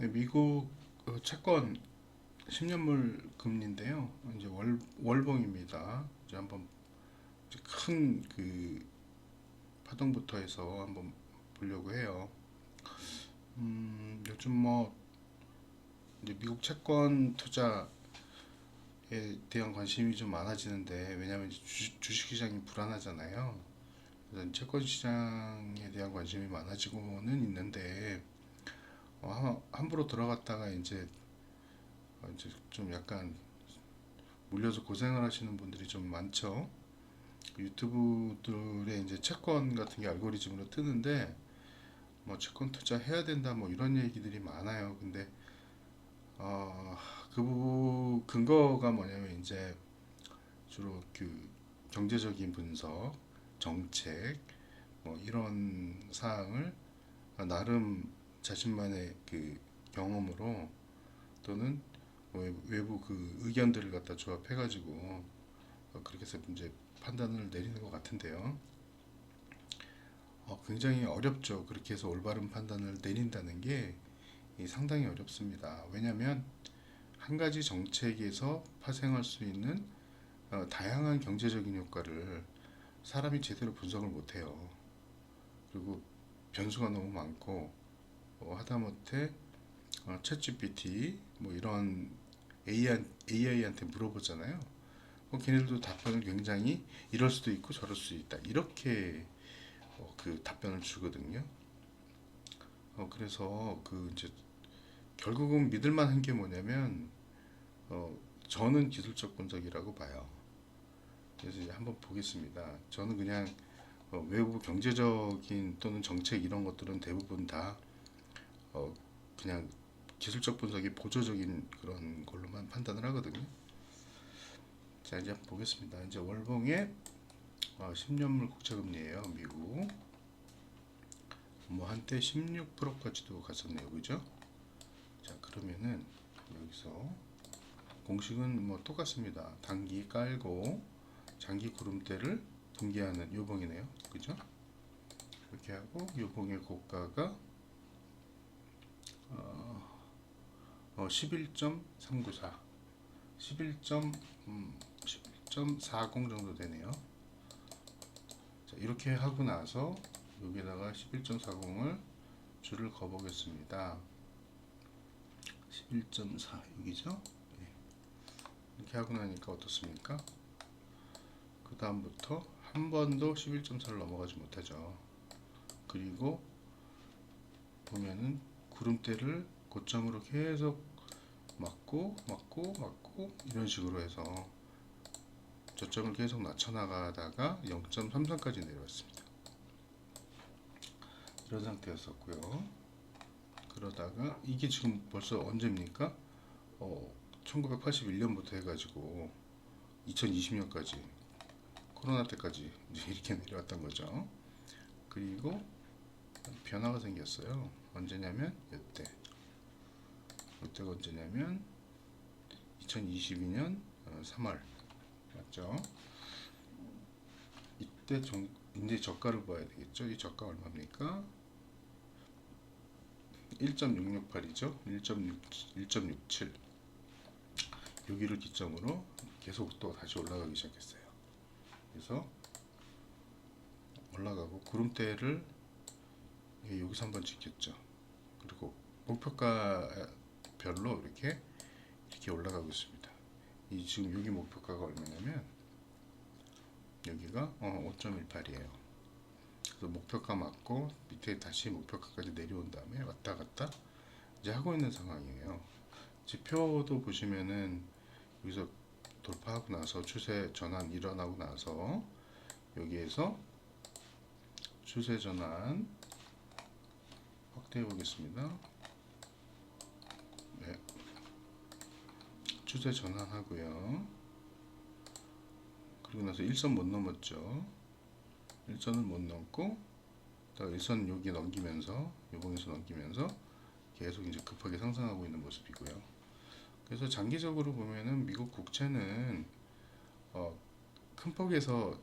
네, 미국 어, 채권 10년물 금리인데요. 이제 월 월봉입니다. 이제 한번 큰 그 파동부터 해서 한번 보려고 해요. 음, 요즘 뭐 이제 미국 채권 투자에 대한 관심이 좀 많아지는데 왜냐하면 주식시장이 불안하잖아요. 채권 시장에 대한 관심이 많아지고는 있는데 어, 함부로 들어갔다가 이제 어, 이제 좀 약간 물려서 고생을 하시는 분들이 좀 많죠. 유튜브들의 이제 채권 같은 게 알고리즘으로 뜨는데 뭐 채권 투자 해야 된다 뭐 이런 얘기들이 많아요. 근데 어, 그 근거가 뭐냐면 이제 주로 그 경제적인 분석, 정책 뭐 이런 사항을 나름 자신만의 그 경험으로 또는 외- 외부 그 의견들을 갖다 조합해 가지고 어, 그렇게 해서 이제 판단을 내리는 것 같은데요. 어, 굉장히 어렵죠. 그렇게 해서 올바른 판단을 내린다는 게이 상당히 어렵습니다. 왜냐하면 한 가지 정책에서 파생할 수 있는 어, 다양한 경제적인 효과를 사람이 제대로 분석을 못해요. 그리고 변수가 너무 많고 어, 하다못해 어, 챗GPT 뭐 이런 AI, AI한테 물어보잖아요. 어, 걔네들도 답변을 굉장히 이럴 수도 있고 저럴 수도 있다. 이렇게 어, 그 답변을 주거든요. 어, 그래서 그 이제 결국은 믿을 만한 게 뭐냐면 어, 저는 기술적 분석이라고 봐요. 그래서 이제 한번 보겠습니다. 저는 그냥 어, 외부 경제적인 또는 정책 이런 것들은 대부분 다 어, 그냥 기술적 분석이 보조적인 그런 걸로만 판단을 하거든요. 자 이제 보겠습니다. 이제 월봉의 어, 10년물 국채금리예요. 미국. 뭐 한때 16%까지도 갔었네요. 그죠? 자 그러면은 여기서 공식은 뭐 똑같습니다. 단기 깔고 장기 구름대를 분기하는 요봉이네요. 그죠? 이렇게 하고 요봉의 고가가 어, 11.394 11. 음, 11.40 정도 되네요. 자, 이렇게 하고 나서 여기다가 11.40을 줄을 거 보겠습니다. 11.4 여기죠? 네. 이렇게 하고 나니까 어떻습니까? 그 다음부터 한 번도 11.4를 넘어가지 못하죠. 그리고 보면은 구름대를 고점으로 계속 맞고 맞고 맞고 이런 식으로 해서 저점을 계속 낮춰 나가다가 0.33까지 내려왔습니다. 이런 상태였었고요. 그러다가 이게 지금 벌써 언제입니까? 어, 1981년부터 해가지고 2020년까지 코로나 때까지 이렇게 내려왔던 거죠. 그리고 변화가 생겼어요. 언제냐면 이때. 이때가 언제냐면 2022년 3월 맞죠? 이때 정, 이제 저가를 봐야 되겠죠? 이 저가 얼마입니까? 1.668이죠? 1.6 1.67 여기를 기점으로 계속 또 다시 올라가기 시작했어요. 그래서 올라가고 구름대를 예, 여기서 한번 지켰죠. 그리고 목표가별로 이렇게 이렇게 올라가고 있습니다. 이 지금 여기 목표가가 얼마냐면 여기가 어, 5.18이에요. 그래서 목표가 맞고 밑에 다시 목표가까지 내려온 다음에 왔다 갔다 이제 하고 있는 상황이에요. 지표도 보시면은 여기서 돌파하고 나서 추세 전환 일어나고 나서 여기에서 추세 전환 확대해 보겠습니다. 네. 추세 전환하고요. 그리고 나서 일선 못 넘었죠. 일선을 못 넘고 또 일선 여기 넘기면서 요봉에서 넘기면서 계속 이제 급하게 상승하고 있는 모습이고요. 그래서 장기적으로 보면은 미국 국채는 어, 큰 폭에서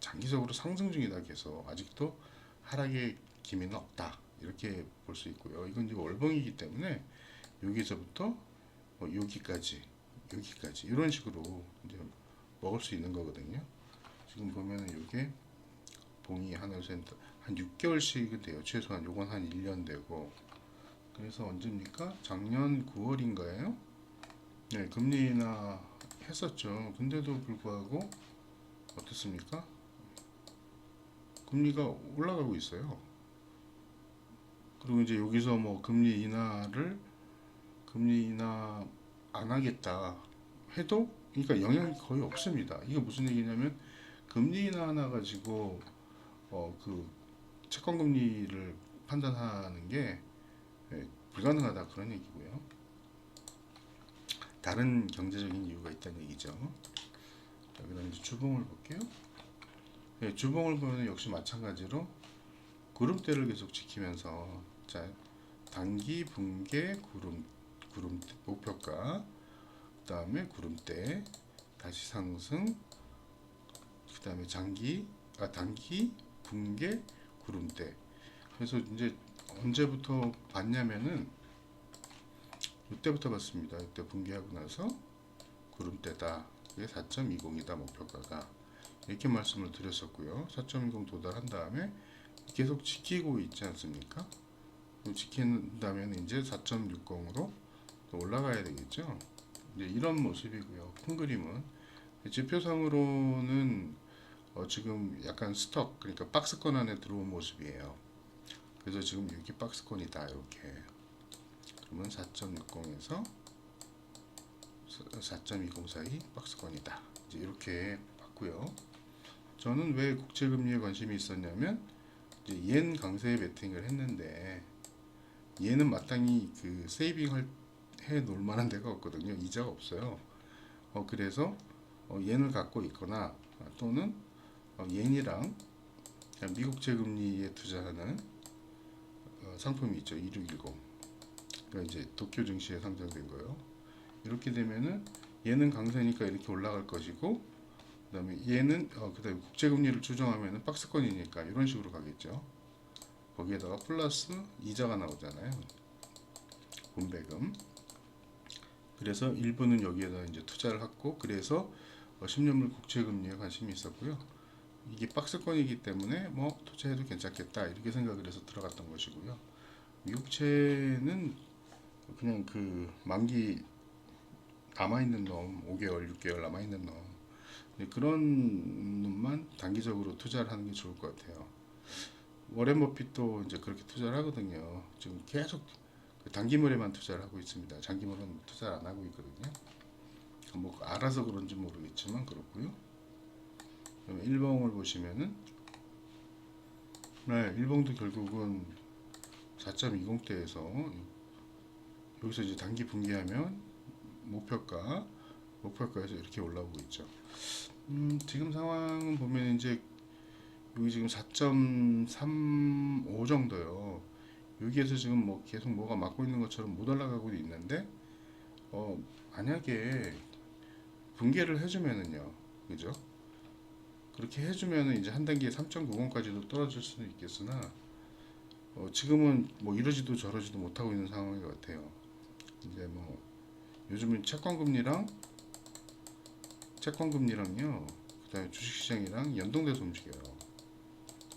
장기적으로 상승 중이다 해서 아직도 하락의 기미는 없다 이렇게 볼 수 있고요. 이건 이제 월봉이기 때문에 여기서부터 뭐 여기까지 여기까지 이런 식으로 이제 먹을 수 있는 거거든요. 지금 보면은 이게 봉이 하나 둘셋한 6개월씩은 돼요. 최소한 요건 한 1년 되고 그래서 언제입니까? 작년 9월인가요? 네, 금리 인하 했었죠. 근데도 불구하고 어떻습니까? 금리가 올라가고 있어요. 그리고 이제 여기서 뭐 금리 인하를 금리 인하 안 하겠다 해도 그러니까 영향이 거의 없습니다. 이게 무슨 얘기냐면 금리 인하 하나 가지고 어 그 채권 금리를 판단하는 게 예, 불가능하다 그런 얘기고요. 다른 경제적인 이유가 있다는 얘기죠. 자, 그다음 이제 주봉을 볼게요. 예, 주봉을 보면 역시 마찬가지로 구름대를 계속 지키면서 자 단기 분계 구름 구름 목표가 그다음에 구름대 다시 상승 그다음에 장기 아 단기 분계 구름대 그래서 이제 언제부터 봤냐면은 이때부터 봤습니다. 이때 분개하고 나서 구름대다. 그게 4.20이다 목표가가 이렇게 말씀을 드렸었고요. 4.20 도달한 다음에 계속 지키고 있지 않습니까? 지킨다면 이제 4.60으로 올라가야 되겠죠. 이제 이런 모습이고요. 큰 그림은 지표상으로는 어 지금 약간 스톡 그러니까 박스권 안에 들어온 모습이에요. 그래서 지금 여기 박스권이다 이렇게. 그러면 4.60에서 4.20 사이 박스권이다. 이제 이렇게 봤고요. 저는 왜 국제금리에 관심이 있었냐면 이제 옌 강세에 베팅을 했는데 얘는 마땅히 그 세이빙 할, 해 놓을 만한 데가 없거든요. 이자가 없어요. 어, 그래서 어, 옌을 갖고 있거나 또는 어, 옌이랑 미국 제금리에 투자하는 어, 상품이 있죠. 2610. 그러니까 이제 도쿄 증시에 상장된 거요. 이렇게 되면은 얘는 강세니까 이렇게 올라갈 것이고 그다음에 얘는 어, 그다음에 국제 금리를 추정하면은 박스권이니까 이런 식으로 가겠죠. 거기에다가 플러스 이자가 나오잖아요. 분배금. 그래서 일부는 여기에다 이제 투자를 했고 그래서 어, 10년물 국채 금리에 관심이 있었고요. 이게 박스권이기 때문에 뭐 투자해도 괜찮겠다 이렇게 생각을 해서 들어갔던 것이고요. 미국채는 그냥 그 만기 남아 있는 놈 5개월, 6개월 남아 있는 놈 네, 그런 놈만 단기적으로 투자를 하는 게 좋을 것 같아요. 워렌 버핏도 이제 그렇게 투자를 하거든요. 지금 계속 그 단기물에만 투자를 하고 있습니다. 장기물은 투자를 안 하고 있거든요. 뭐 알아서 그런지 모르겠지만 그렇고요. 일봉을 보시면은 네, 일봉도 결국은 4.20대에서 여기서 이제 단기 분기하면 목표가 목표가에서 이렇게 올라오고 있죠. 음, 지금 상황은 보면 이제 여기 지금 4.35 정도요. 여기에서 지금 뭐 계속 뭐가 막고 있는 것처럼 못 올라가고 있는데 어 만약에 분개를 해주면은요, 그죠? 그렇게 해주면은 이제 한 단계 3.90까지도 떨어질 수는 있겠으나 어, 지금은 뭐 이러지도 저러지도 못하고 있는 상황인 것 같아요. 이제 뭐 요즘은 채권 금리랑 채권 금리랑요, 그다음에 주식 시장이랑 연동돼서 움직여요.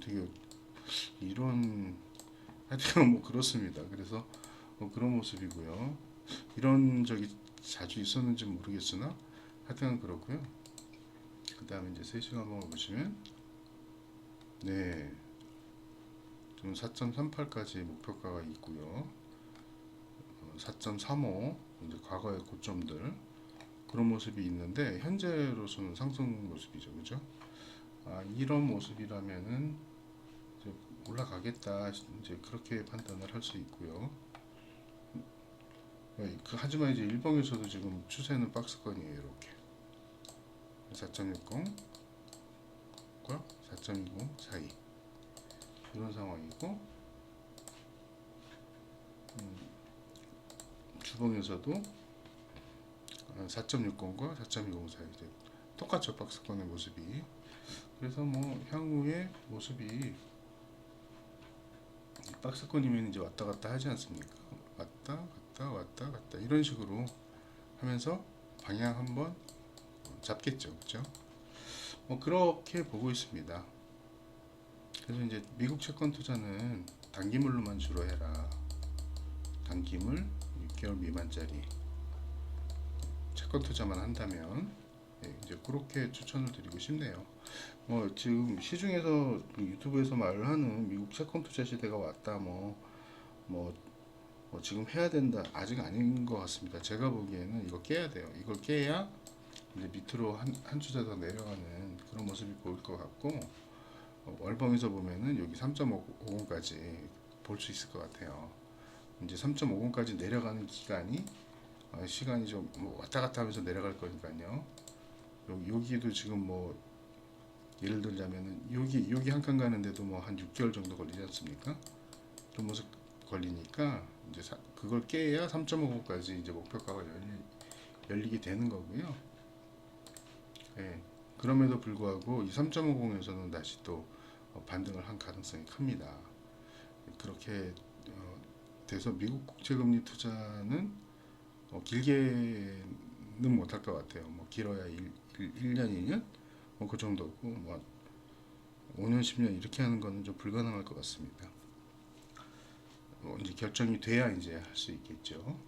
되게 이런 하여튼 뭐 그렇습니다. 그래서 뭐 그런 모습이고요. 이런 적이 자주 있었는지 모르겠으나 하여튼 그렇고요. 그 다음에 이제 세시간봉을 보시면 네, 좀 4.38까지 목표가가 있고요. 4.35 이제 과거의 고점들 그런 모습이 있는데 현재로서는 상승 모습이죠, 그죠? 아, 이런 모습이라면은 이제 올라가겠다 이제 그렇게 판단을 할 수 있고요. 네, 그, 하지만 이제 일봉에서도 지금 추세는 박스권이에요, 이렇게. 4.60과 4.20 사이. 이런 상황이고 음, 주봉에서도 4.60과 4.20 사이 똑같죠 박스권의 모습이 그래서 뭐 향후의 모습이 박스권이면 이제 왔다 갔다 하지 않습니까? 왔다 갔다 왔다 갔다 이런 식으로 하면서 방향 한번 잡겠죠, 그렇죠? 뭐 그렇게 보고 있습니다. 그래서 이제 미국 채권 투자는 단기물로만 주로 해라. 단기물 6개월 미만짜리 채권 투자만 한다면 예, 이제 그렇게 추천을 드리고 싶네요. 뭐 지금 시중에서 그 유튜브에서 말하는 미국 채권 투자 시대가 왔다 뭐 뭐, 뭐 지금 해야 된다 아직 아닌 것 같습니다. 제가 보기에는 이거 깨야 돼요. 이걸 깨야 이제 밑으로 한, 한 주자 더 내려가는 그런 모습이 보일 것 같고 어, 월봉에서 보면은 여기 3.50까지 볼 수 있을 것 같아요. 이제 3.50까지 내려가는 기간이 어, 시간이 좀뭐 왔다 갔다 하면서 내려갈 거니까요. 여기, 여기도 지금 뭐 예를 들자면은 여기 여기 한 칸 가는데도 뭐 한 6개월 정도 걸리지 않습니까? 그런 모습 걸리니까 이제 사- 그걸 깨야 3.50까지 이제 목표가가 열리, 열리게 되는 거고요. 예. 그럼에도 불구하고 이 3.50에서는 다시 또 어, 반등을 한 가능성이 큽니다. 그렇게 어, 돼서 미국 국채금리 투자는 어, 길게는 못할 것 같아요. 뭐 길어야 1, 1, 년 2년 뭐 그 정도고 뭐 5년 10년 이렇게 하는 거는 좀 불가능할 것 같습니다. 어, 이제 결정이 돼야 이제 할 수 있겠죠.